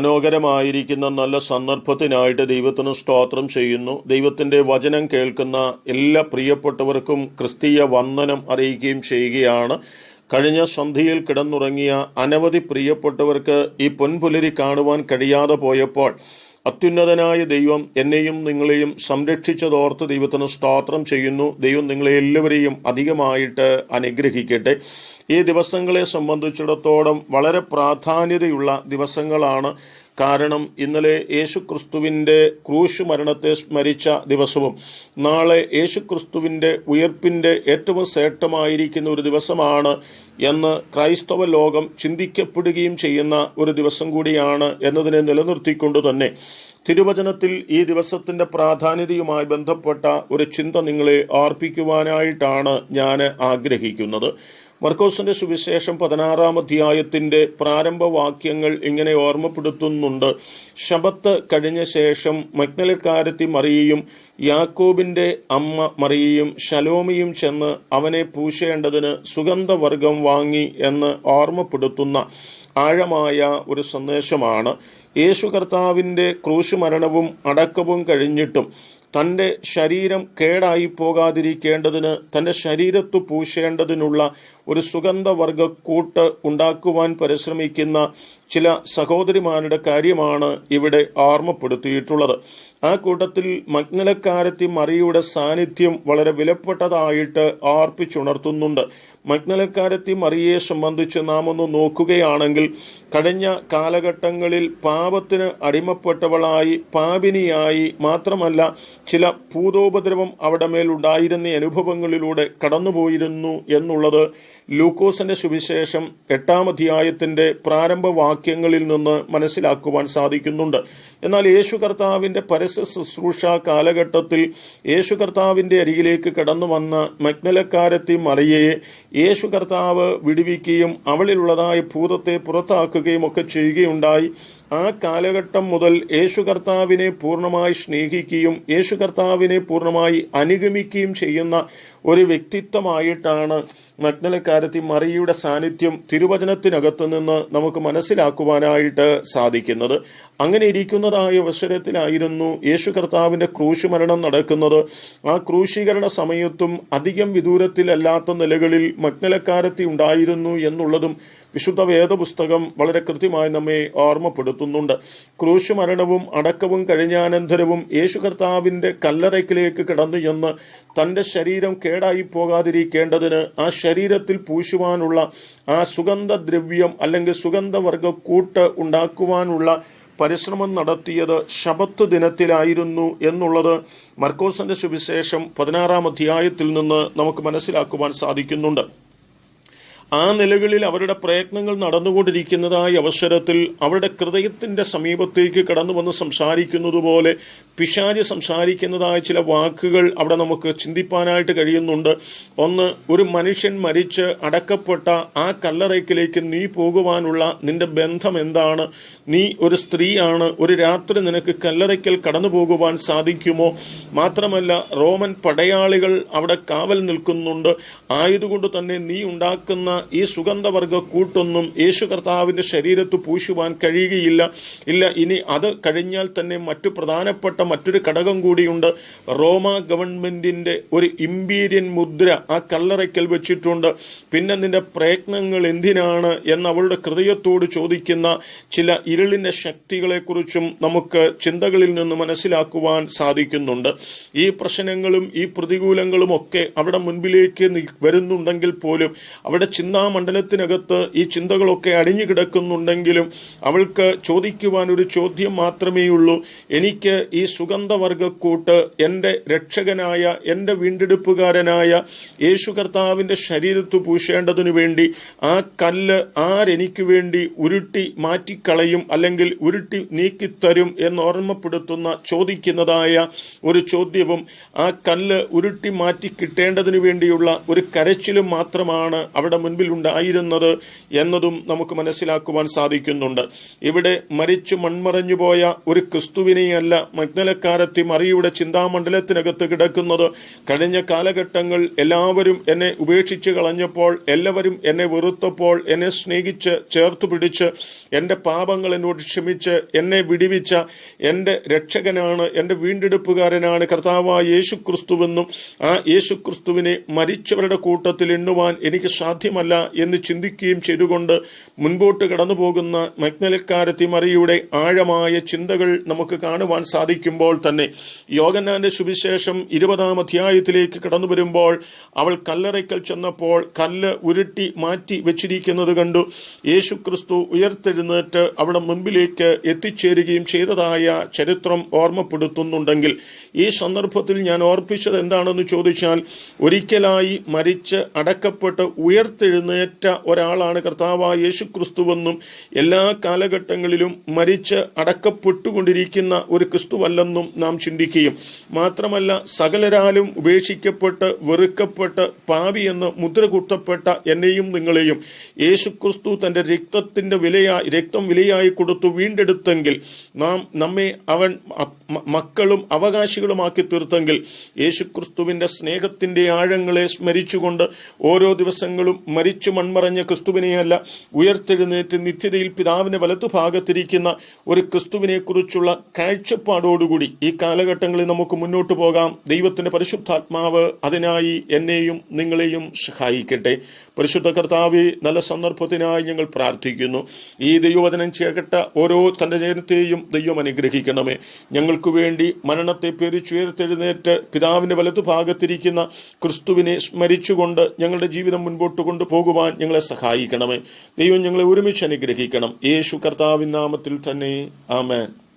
മനോഹരമായിരിക്കുന്ന നല്ല സന്ദർഭത്തിനായിട്ട് ദൈവത്തിന് സ്തോത്രം ചെയ്യുന്നു. ദൈവത്തിന്റെ വചനം കേൾക്കുന്ന എല്ലാ പ്രിയപ്പെട്ടവർക്കും ക്രിസ്തീയ വന്ദനം അറിയിക്കുകയും ചെയ്യുകയാണ്. കഴിഞ്ഞ സന്ധിയിൽ കിടന്നുറങ്ങിയ അനവധി പ്രിയപ്പെട്ടവർക്ക് ഈ പൊൻപുലരി കാണുവാൻ കഴിയാതെ പോയപ്പോൾ അത്യുന്നതനായ ദൈവം എന്നെയും നിങ്ങളെയും സംരക്ഷിച്ചതോർത്ത് ദൈവത്തിന് സ്തോത്രം ചെയ്യുന്നു. ദൈവം നിങ്ങളെ എല്ലാവരെയും അധികമായിട്ട് അനുഗ്രഹിക്കട്ടെ. ഈ ദിവസങ്ങളെ സംബന്ധിച്ചിടത്തോളം വളരെ പ്രാധാന്യതയുള്ള ദിവസങ്ങളാണ്. കാരണം ഇന്നലെ യേശുക്രിസ്തുവിന്റെ ക്രൂശ് മരണത്തെ സ്മരിച്ച ദിവസവും നാളെ യേശുക്രിസ്തുവിന്റെ ഉയർപ്പിന്റെ ഏറ്റവും ശ്രേഷ്ഠമായിരിക്കുന്ന ഒരു ദിവസമാണ് എന്ന് ക്രൈസ്തവ ലോകം ചിന്തിക്കപ്പെടുകയും ചെയ്യുന്ന ഒരു ദിവസം കൂടിയാണ് എന്നതിനെ നിലനിർത്തിക്കൊണ്ട് തന്നെ തിരുവചനത്തിൽ ഈ ദിവസത്തിന്റെ പ്രാധാന്യതയുമായി ബന്ധപ്പെട്ട ഒരു ചിന്ത നിങ്ങളെ ആർപ്പിക്കുവാനായിട്ടാണ് ഞാൻ ആഗ്രഹിക്കുന്നത്. മർക്കോസിന്റെ സുവിശേഷം പതിനാറാം അധ്യായത്തിന്റെ പ്രാരംഭ വാക്യങ്ങൾ ഇങ്ങനെ ഓർമ്മപ്പെടുത്തുന്നുണ്ട്. ശബത്ത് കഴിഞ്ഞ ശേഷം മഗ്നലക്കാരത്തി മറിയയും യാക്കോബിന്റെ അമ്മ മറിയയും ശലോമിയും ചെന്ന് അവനെ പൂശേണ്ടതിന് സുഗന്ധവർഗം വാങ്ങി എന്ന് ഓർമ്മപ്പെടുത്തുന്ന ആഴമായ ഒരു സന്ദേശമാണ്. യേശു കർത്താവിന്റെ ക്രൂശുമരണവും അടക്കവും കഴിഞ്ഞിട്ടും തന്റെ ശരീരം കേടായി പോകാതിരിക്കേണ്ടതിന് തന്റെ ശരീരത്ത് പൂശേണ്ടതിനുള്ള ഒരു സുഗന്ധവർഗ കൂട്ട് ഉണ്ടാക്കുവാൻ പരിശ്രമിക്കുന്ന ചില സഹോദരിമാരുടെ കാര്യമാണ് ഇവിടെ ഓർമ്മപ്പെടുത്തിയിട്ടുള്ളത്. ആ കൂട്ടത്തിൽ മഗ്നലക്കാരത്തി മറിയുടെ സാന്നിധ്യം വളരെ വിലപ്പെട്ടതായിട്ട് ആർപ്പിച്ചുണർത്തുന്നുണ്ട്. മഗ്നലക്കാരത്തി മറിയെ സംബന്ധിച്ച് നാം ഒന്ന് നോക്കുകയാണെങ്കിൽ കഴിഞ്ഞ കാലഘട്ടങ്ങളിൽ പാപത്തിന് അടിമപ്പെട്ടവളായി പാപിനിയായി മാത്രമല്ല ചില ഭൂതോപദ്രവം അവിടെ മേൽ ഉണ്ടായിരുന്ന അനുഭവങ്ങളിലൂടെ കടന്നുപോയിരുന്നു എന്നുള്ളത് ലൂക്കോസിന്റെ സുവിശേഷം എട്ടാം അധ്യായത്തിന്റെ പ്രാരംഭ വാക്യങ്ങളിൽ നിന്ന് മനസ്സിലാക്കുവാൻ സാധിക്കുന്നുണ്ട്. എന്നാൽ യേശു കർത്താവിന്റെ പരസ്യ ശുശ്രൂഷ കാലഘട്ടത്തിൽ യേശു കർത്താവിന്റെ അരികിലേക്ക് കടന്നു വന്ന മഗ്നലക്കാരത്തി മറിയയെ യേശു കർത്താവ് വിടുവിക്കുകയും അവളിലുള്ളതായ ഭൂതത്തെ പുറത്താക്കുകയും ഒക്കെ ചെയ്യുകയുണ്ടായി. ആ കാലഘട്ടം മുതൽ യേശു കർത്താവിനെ പൂർണമായി സ്നേഹിക്കുകയും യേശു കർത്താവിനെ പൂർണമായി അനുഗമിക്കുകയും ചെയ്യുന്ന ഒരു വ്യക്തിത്വമായിട്ടാണ് മഗ്നലക്കാരത്തി മറിയയുടെ സാന്നിധ്യം തിരുവചനത്തിനകത്തു നിന്ന് നമുക്ക് മനസ്സിലാക്കുവാനായിട്ട് സാധിക്കുന്നത്. അങ്ങനെ ഇരിക്കുന്നതായ അവസരത്തിലായിരുന്നു യേശു കർത്താവിന്റെ ക്രൂശ് മരണം നടക്കുന്നത്. ആ ക്രൂശീകരണ സമയത്തും അധികം വിദൂരത്തിലല്ലാത്ത നിലകളിൽ മഗ്നലക്കാരത്തി ഉണ്ടായിരുന്നു എന്നുള്ളതും വിശുദ്ധ വേദപുസ്തകം വളരെ കൃത്യമായി നമ്മെ ഓർമ്മപ്പെടുത്തുന്നുണ്ട്. ക്രൂശ് മരണവും അടക്കവും കഴിഞ്ഞാനന്തരവും യേശു കർത്താവിന്റെ കല്ലറയ്ക്കിലേക്ക് കടന്നു ചെന്ന് തന്റെ ശരീരം കേടായി പോകാതിരിക്കേണ്ടതിന് ആ ശരീരത്തിൽ പൂശുവാനുള്ള ആ സുഗന്ധദ്രവ്യം അല്ലെങ്കിൽ സുഗന്ധവർഗ കൂട്ട് ഉണ്ടാക്കുവാനുള്ള പരിശ്രമം നടത്തിയത് ശബത്ത് ദിനത്തിലായിരുന്നു എന്നുള്ളത് മർക്കോസിന്റെ സുവിശേഷം പതിനാറാം അധ്യായത്തിൽ നിന്ന് നമുക്ക് മനസ്സിലാക്കുവാൻ സാധിക്കുന്നുണ്ട്. ആ നിലകളിൽ അവരുടെ പ്രയത്നങ്ങൾ നടന്നുകൊണ്ടിരിക്കുന്നതായ അവസരത്തിൽ അവരുടെ ഹൃദയത്തിന്റെ സമീപത്തേക്ക് കടന്നു വന്ന് സംസാരിക്കുന്നത് പോലെ പിശാജ് സംസാരിക്കുന്നതായ ചില വാക്കുകൾ അവിടെ നമുക്ക് ചിന്തിപ്പാനായിട്ട് കഴിയുന്നുണ്ട്. ഒന്ന് ഒരു മനുഷ്യൻ മരിച്ച് അടക്കപ്പെട്ട ആ കല്ലറയ്ക്കിലേക്ക് നീ പോകുവാനുള്ള നിന്റെ ബന്ധം എന്താണ്? നീ ഒരു സ്ത്രീയാണ് ഒരു രാത്രി നിനക്ക് കല്ലറയ്ക്കൽ കടന്നു പോകുവാൻ സാധിക്കുമോ? മാത്രമല്ല റോമൻ പടയാളികൾ അവിടെ കാവൽ നിൽക്കുന്നുണ്ട്. ആയതുകൊണ്ട് തന്നെ നീ ഉണ്ടാക്കുന്ന ഈ സുഗന്ധവർഗ കൂട്ടൊന്നും യേശു കർത്താവിന്റെ ശരീരത്ത് പൂശുവാൻ കഴിയുകയില്ല. ഇല്ല ഇനി അത് കഴിഞ്ഞാൽ തന്നെ മറ്റു പ്രധാനപ്പെട്ട മറ്റൊരു ഘടകം കൂടിയുണ്ട്. റോമ ഗവൺമെന്റിന്റെ ഒരു ഇമ്പീരിയൻ മുദ്ര ആ കല്ലറയ്ക്കൽ വെച്ചിട്ടുണ്ട്. പിന്നെ നിന്റെ പ്രയത്നങ്ങൾ എന്തിനാണ് എന്ന് അവളുടെ ഹൃദയത്തോട് ചോദിക്കുന്ന ചില ഇരുളിന്റെ ശക്തികളെക്കുറിച്ചും നമുക്ക് ചിന്തകളിൽ നിന്ന് മനസ്സിലാക്കുവാൻ സാധിക്കുന്നുണ്ട്. ഈ പ്രശ്നങ്ങളും ഈ പ്രതികൂലങ്ങളും ഒക്കെ അവിടെ മുൻപിലേക്ക് വരുന്നുണ്ടെങ്കിൽ പോലും അവിടെ ചിന്താമണ്ഡലത്തിനകത്ത് ഈ ചിന്തകളൊക്കെ അടിഞ്ഞു കിടക്കുന്നുണ്ടെങ്കിലും അവൾക്ക് ചോദിക്കുവാൻ ഒരു ചോദ്യം മാത്രമേ ഉള്ളൂ എനിക്ക് ഈ സുഗന്ധവർഗക്കൂട്ട് എന്റെ രക്ഷകനായ എന്റെ വീണ്ടെടുപ്പുകാരനായ യേശു കർത്താവിന്റെ ശരീരത്ത് പൂശേണ്ടതിനു വേണ്ടി ആ കല്ല് ആരെനിക്ക് വേണ്ടി ഉരുട്ടി മാറ്റിക്കളയും അല്ലെങ്കിൽ ഉരുട്ടി നീക്കിത്തരും എന്ന് ഓർമ്മപ്പെടുത്തുന്ന ചോദിക്കുന്നതായ ഒരു ചോദ്യവും ആ കല്ല് ഉരുട്ടി മാറ്റി കിട്ടേണ്ടതിനു വേണ്ടിയുള്ള ഒരു കരച്ചിലും മാത്രമാണ് അവിടെ മുൻപിൽ ഉണ്ടായിരുന്നത് എന്നതും നമുക്ക് മനസ്സിലാക്കുവാൻ സാധിക്കുന്നുണ്ട്. ഇവിടെ മരിച്ചു മൺമറഞ്ഞു പോയ ഒരു ക്രിസ്തുവിനെയല്ല മഗ്നലക്കാരത്തി മറിയുടെ ചിന്താമണ്ഡലത്തിനകത്ത് കിടക്കുന്നത്. കഴിഞ്ഞ കാലഘട്ടങ്ങൾ എല്ലാവരും എന്നെ ഉപേക്ഷിച്ച് കളഞ്ഞപ്പോൾ എല്ലാവരും എന്നെ വെറുത്തപ്പോൾ എന്നെ സ്നേഹിച്ച് ചേർത്തു പിടിച്ച് എന്റെ പാപങ്ങൾ എന്നോട് ക്ഷമിച്ച് എന്നെ വിടിവിച്ച എന്റെ രക്ഷകനാണ് എന്റെ വീണ്ടെടുപ്പുകാരനാണ് കർത്താവായ യേശു ക്രിസ്തുവെന്നും ആ യേശു ക്രിസ്തുവിനെ മരിച്ചവരുടെ കൂട്ടത്തിൽ എണ്ണുവാൻ എനിക്ക് സാധ്യമല്ല എന്ന് ചിന്തിക്കുകയും ചെയ്തുകൊണ്ട് മുൻപോട്ട് കടന്നു പോകുന്ന മഗ്നലക്കാരത്തി മറിയുടെ ആഴമായ ചിന്തകൾ നമുക്ക് കാണുവാൻ സാധിക്കുമ്പോൾ തന്നെ യോഗന്നാന്റെ സുവിശേഷം ഇരുപതാം അധ്യായത്തിലേക്ക് കടന്നു വരുമ്പോൾ അവൾ കല്ലറയ്ക്കൽ ചെന്നപ്പോൾ കല്ല് ഉരുട്ടി മാറ്റി വെച്ചിരിക്കുന്നത് കണ്ടു. യേശു ക്രിസ്തു ഉയർത്തെഴുന്നേറ്റ് അവിടെ മുമ്പിലേക്ക് എത്തിച്ചേരുകയും ചെയ്തതായ ചരിത്രം ഓർമ്മപ്പെടുത്തുന്നുണ്ടെങ്കിൽ ഈ സന്ദർഭത്തിൽ ഞാൻ ഓർപ്പിച്ചത് എന്താണെന്ന് ചോദിച്ചാൽ ഒരിക്കലായി മരിച്ച് അടക്കപ്പെട്ട് ഉയർത്തെഴുന്നേറ്റ ഒരാളാണ് കർത്താവായ യേശു ക്രിസ്തുവെന്നും എല്ലാ കാലഘട്ടങ്ങളിലും മരിച്ച് അടക്കപ്പെട്ടുകൊണ്ടിരിക്കുന്ന ഒരു ക്രിസ്തുവല്ലെന്നും നാം ചിന്തിക്കുകയും. മാത്രമല്ല സകലരാലും ഉപേക്ഷിക്കപ്പെട്ട് വെറുക്കപ്പെട്ട് പാപി എന്ന് മുദ്ര കുത്തപ്പെട്ട എന്നെയും നിങ്ങളെയും യേശുക്രിസ്തു തന്റെ രക്തത്തിന്റെ വിലയായി രക്തം വിലയായി കൊടുത്തു വീണ്ടെടുത്തെങ്കിൽ നാം നമ്മെ അവൻ മക്കളും അവകാശികളുമാക്കി തീർത്തെങ്കിൽ യേശുക്രിസ്തുവിന്റെ സ്നേഹത്തിന്റെ ആഴങ്ങളെ സ്മരിച്ചുകൊണ്ട് ഓരോ ദിവസങ്ങളും മരിച്ചു മൺമറഞ്ഞ ക്രിസ്തുവിനെയല്ല ഉയർത്തെഴുന്നേറ്റ് നിത്യതയിൽ പിതാവിന്റെ വലത്തുഭാഗത്തിരിക്കുന്ന ഒരു ക്രിസ്തുവിനെ കുറിച്ചുള്ള കാഴ്ചപ്പാടോടുകൂടി ഈ കാലഘട്ടങ്ങളിൽ നമുക്ക് മുന്നോട്ട് പോകാം. ദൈവത്തിന്റെ പരിശുദ്ധാത്മാവ് അതിനായി എന്നെയും നിങ്ങളെയും സഹായിക്കട്ടെ. പരിശുദ്ധ കർത്താവ് നല്ല സന്ദർഭത്തിനായി ഞങ്ങൾ പ്രാർത്ഥിക്കുന്നു. ഈ ദൈവവചനം ചേകട്ട ഓരോ തന്റെ ജനത്തെയും ദൈവം അനുഗ്രഹിക്കണമേ. ഞങ്ങൾക്ക് വേണ്ടി മരണത്തെ പേരിച്ചുയർത്തെഴുന്നേറ്റ് പിതാവിന്റെ വലതുഭാഗത്തിരിക്കുന്ന ക്രിസ്തുവിനെ സ്മരിച്ചുകൊണ്ട് ഞങ്ങളുടെ ജീവിതം മുൻപോട്ട് കൊണ്ടുപോകുവാൻ ഞങ്ങളെ സഹായിക്കണമേ. ദൈവം ഞങ്ങളെ ഒരുമിച്ച് അനുഗ്രഹിക്കണം. യേശു കർത്താവിൻ നാമത്തിൽ തന്നെ. ആമേൻ.